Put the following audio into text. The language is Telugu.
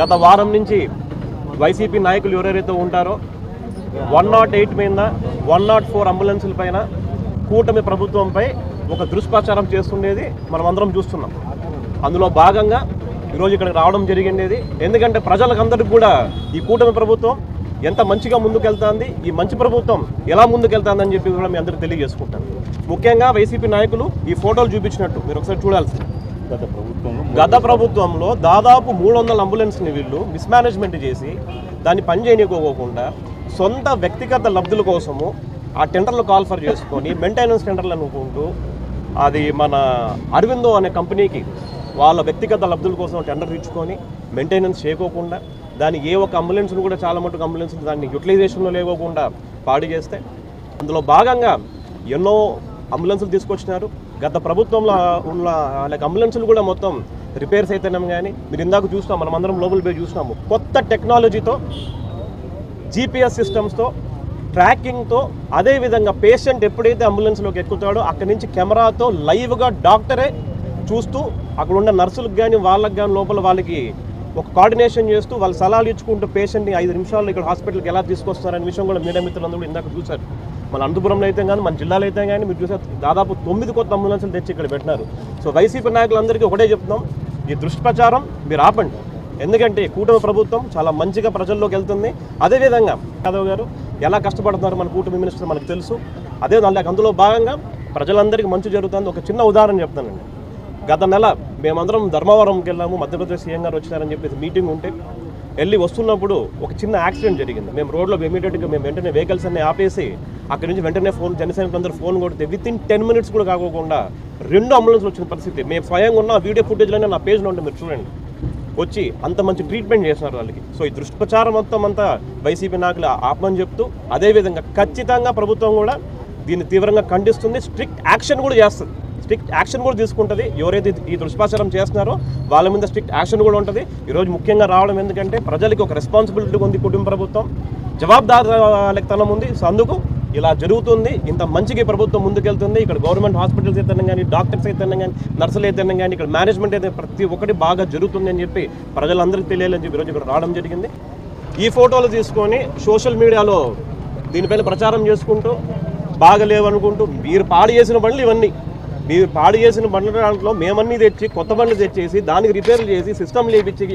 గత వారం నుంచి వైసీపీ నాయకులు ఎవరెవరైతే ఉంటారో వన్ నాట్ ఎయిట్ మీద వన్ నాట్ ఫోర్ అంబులెన్సుల పైన కూటమి ప్రభుత్వంపై ఒక దుష్ప్రచారం చేస్తుండేది మనం అందరం చూస్తున్నాం. అందులో భాగంగా ఈరోజు ఇక్కడికి రావడం జరిగిండేది. ఎందుకంటే ప్రజలకందరికీ కూడా ఈ కూటమి ప్రభుత్వం ఎంత మంచిగా ముందుకెళ్తాంది ఈ మంచి ప్రభుత్వం ఎలా ముందుకెళ్తుందని చెప్పి కూడా మీ అందరికీ తెలియజేసుకుంటాను. ముఖ్యంగా వైసీపీ నాయకులు ఈ ఫోటోలు చూపించినట్టు మీరు ఒకసారి చూడాల్సింది. గత ప్రభుత్వంలో గత ప్రభుత్వంలో దాదాపు మూడు వందల అంబులెన్స్ని వీళ్ళు మిస్మేనేజ్మెంట్ చేసి దాన్ని పని చేయనికోకుండా సొంత వ్యక్తిగత లబ్ధుల కోసము ఆ టెండర్లు కాల్ఫర్ చేసుకొని మెయింటెనెన్స్ టెండర్లు అనుకుంటూ అది మన అరవిందో అనే కంపెనీకి వాళ్ళ వ్యక్తిగత లబ్ధుల కోసం టెండర్ ఇచ్చుకొని మెయింటెనెన్స్ చేయకోకుండా దాని ఏ ఒక్క అంబులెన్స్ను కూడా చాలా మటుకు అంబులెన్స్ దాన్ని యూటిలైజేషన్లో లేకోకుండా పాడు చేస్తే అందులో భాగంగా ఎన్నో అంబులెన్సులు తీసుకొచ్చినారు. గత ప్రభుత్వంలో ఉన్న లైక్ అంబులెన్సులు కూడా మొత్తం రిపేర్స్ అయితేనేం కానీ మీరు ఇందాక చూస్తాం మనం అందరం లోపల పోయి చూసినాము. కొత్త టెక్నాలజీతో జీపీఎస్ సిస్టమ్స్తో ట్రాకింగ్తో అదేవిధంగా పేషెంట్ ఎప్పుడైతే అంబులెన్స్లోకి ఎక్కుతాడో అక్కడి నుంచి కెమెరాతో లైవ్గా డాక్టరే చూస్తూ అక్కడ ఉన్న నర్సులకు కానీ వాళ్ళకి కానీ లోపల వాళ్ళకి ఒక కోఆర్డినేషన్ చేస్తూ వాళ్ళు సలహాలు ఇచ్చుకుంటూ పేషెంట్ని ఐదు నిమిషాల్లో ఇక్కడ హాస్పిటల్కి ఎలా తీసుకొస్తారనే విషయం కూడా మీడియా మిత్రులందరూ కూడా ఇందాక చూశారు. మన అనంతపురంలో అయితే కానీ మన జిల్లాలో అయితే కానీ మీరు చూసారు దాదాపు తొమ్మిది కొత్త అంబులెన్స్లు తెచ్చి ఇక్కడ పెట్టినారు. సో వైసీపీ నాయకులందరికీ ఒకటే చెప్తున్నాం ఈ దుష్ప్రచారం మీరు ఆపండి. ఎందుకంటే కూటమి ప్రభుత్వం చాలా మంచిగా ప్రజల్లోకి వెళ్తుంది. అదేవిధంగా యాదవ్ గారు ఎలా కష్టపడుతున్నారు మన కూటమి మినిస్టర్ మనకు తెలుసు. అదే అందులో భాగంగా ప్రజలందరికీ మంచి జరుగుతుంది. ఒక చిన్న ఉదాహరణ చెప్తానండి. గత నెల మేమందరం ధర్మవరంకి వెళ్ళాము మధ్యప్రదేశ్ సీఎం గారు వచ్చినారని చెప్పేసి మీటింగ్ ఉంటే వెళ్ళి వస్తున్నప్పుడు ఒక చిన్న యాక్సిడెంట్ జరిగింది. మేము రోడ్లో ఇమీడియట్గా మేము వెంటనే వెహికల్స్ అన్ని ఆపేసి అక్కడి నుంచి వెంటనే ఫోన్ జనసైనికులందరూ ఫోన్ కొడితే విత్ ఇన్ టెన్ మినిట్స్ కూడా కాకోకుండా రెండు అంబులెన్స్ వచ్చిన పరిస్థితి. మేము స్వయంగా ఉన్న వీడియో ఫుటేజ్లోనే నా పేజ్లో ఉంటే మీరు చూడండి. వచ్చి అంత మంచి ట్రీట్మెంట్ చేస్తున్నారు వాళ్ళకి. సో ఈ దుష్ప్రచారం మొత్తం అంతా వైసీపీ నాయకులు ఆపమని చెప్తూ అదేవిధంగా ఖచ్చితంగా ప్రభుత్వం కూడా దీన్ని తీవ్రంగా ఖండిస్తుంది స్ట్రిక్ట్ యాక్షన్ కూడా చేస్తుంది. స్ట్రిక్ట్ యాక్షన్ కూడా తీసుకుంటుంది. ఎవరైతే ఈ దృష్పాచారం చేస్తున్నారో వాళ్ళ మీద స్ట్రిక్ట్ యాక్షన్ కూడా ఉంటుంది. ఈరోజు ముఖ్యంగా రావడం ఎందుకంటే ప్రజలకి ఒక రెస్పాన్సిబిలిటీ ఉంది కుటుంబ ప్రభుత్వం. జవాబుదారీతనం ఉంది. సో అందుకు ఇలా జరుగుతుంది. ఇంత మంచిగా ప్రభుత్వం ముందుకెళ్తుంది. ఇక్కడ గవర్నమెంట్ హాస్పిటల్స్ అయితే కానీ డాక్టర్స్ అయితే కానీ నర్సులు అయితే కానీ ఇక్కడ మేనేజ్మెంట్ అయితే ప్రతి ఒక్కటి బాగా జరుగుతుంది అని చెప్పి ప్రజలందరికీ తెలియాలని చెప్పి ఈరోజు ఇక్కడ రావడం జరిగింది. ఈ ఫోటోలు తీసుకొని సోషల్ మీడియాలో దీనిపైన ప్రచారం చేసుకుంటూ బాగలేవనుకుంటూ మీరు పాడు చేసిన పనులు ఇవన్నీ. మీరు పాడు చేసిన బండ్ల దాంట్లో మేమన్నీ తెచ్చి కొత్త బండ్లు తెచ్చేసి దానికి రిపేర్లు చేసి సిస్టమ్ లేపించి